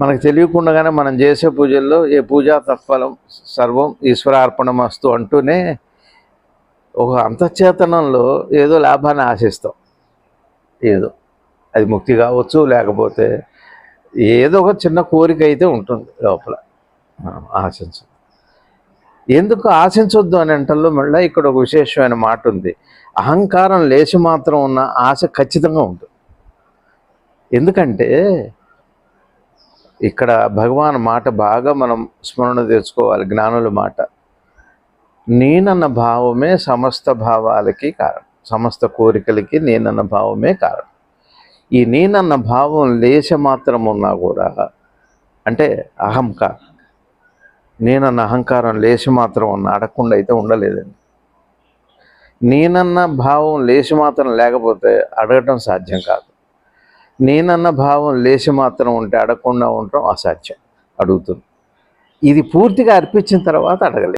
మనకు తెలియకుండానే మనం చేసే పూజల్లో ఏ పూజా తత్ఫలం సర్వం ఈశ్వరార్పణమస్తు అంటూనే ఒక అంతఃచేతనంలో ఏదో లాభాన్ని ఆశిస్తాం. ఏదో అది ముక్తి కావచ్చు లేకపోతే ఏదో ఒక చిన్న కోరిక అయితే ఉంటుంది లోపల. మనం ఎందుకు ఆశించొద్దు అని అంటల్లో మళ్ళీ ఇక్కడ ఒక విశేషమైన మాట ఉంది. అహంకారం లేచి మాత్రం ఉన్న ఆశ ఖచ్చితంగా ఉంటుంది. ఎందుకంటే ఇక్కడ భగవాన్ మాట బాగా మనం స్మరణ తెచ్చుకోవాలి జ్ఞానుల మాట. నేనన్న భావమే సమస్త భావాలకి కారణం. సమస్త కోరికలకి నేనన్న భావమే కారణం. ఈ నేనన్న భావం లేచ మాత్రం ఉన్నా కూడా అంటే అహంకారం. నేనన్న అహంకారం లేచి మాత్రం ఉన్న అడగకుండా అయితే ఉండలేదండి. నేనన్న భావం లేచి మాత్రం లేకపోతే అడగటం సాధ్యం కాదు. నేనన్న భావం లేచి మాత్రం ఉంటే అడగకుండా ఉండటం అసాధ్యం. అడుగుతుంది ఇది పూర్తిగా అర్పించిన తర్వాత అడగలేదు.